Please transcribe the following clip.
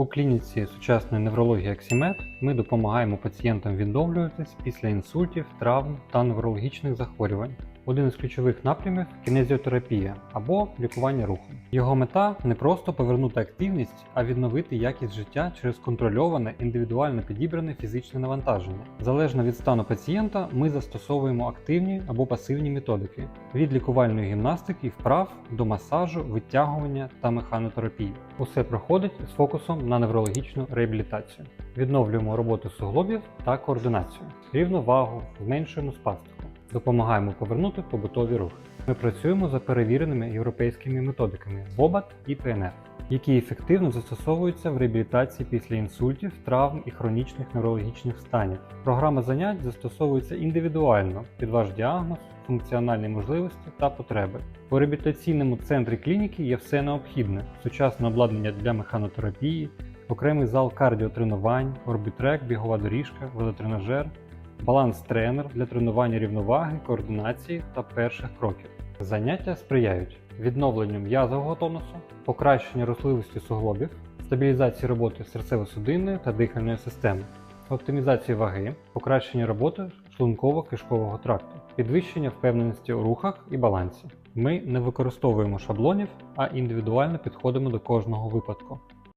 У клініці сучасної неврології Аксімед ми допомагаємо пацієнтам відновлюватись після інсультів, травм та неврологічних захворювань. Один із ключових напрямів кінезіотерапія або лікування рухом. Його мета не просто повернути активність, а відновити якість життя через контрольоване індивідуально підібране фізичне навантаження. Залежно від стану пацієнта, ми застосовуємо активні або пасивні методики від лікувальної гімнастики вправ до масажу, витягування та механотерапії. Усе проходить з фокусом на неврологічну реабілітацію. Відновлюємо роботу суглобів та координацію, рівновагу, зменшуємо спастику. Допомагаємо повернути побутові рухи. Ми працюємо за перевіреними європейськими методиками ВОБАТ і ПНР, які ефективно застосовуються в реабілітації після інсультів, травм і хронічних неврологічних станів. Програма занять застосовується індивідуально під ваш діагноз, функціональні можливості та потреби. У реабілітаційному центрі клініки є все необхідне: сучасне обладнання для механотерапії, окремий зал кардіотренувань, орбітрек, бігова доріжка, велотренажер, баланс-тренер для тренування рівноваги, координації та перших кроків. Заняття сприяють відновленню м'язового тонусу, покращенню рухливості суглобів, стабілізації роботи серцево-судинної та дихальної системи, оптимізації ваги, покращення роботи шлунково-кишкового тракту, підвищення впевненості у рухах і балансі. Ми не використовуємо шаблонів, а індивідуально підходимо до кожного випадку.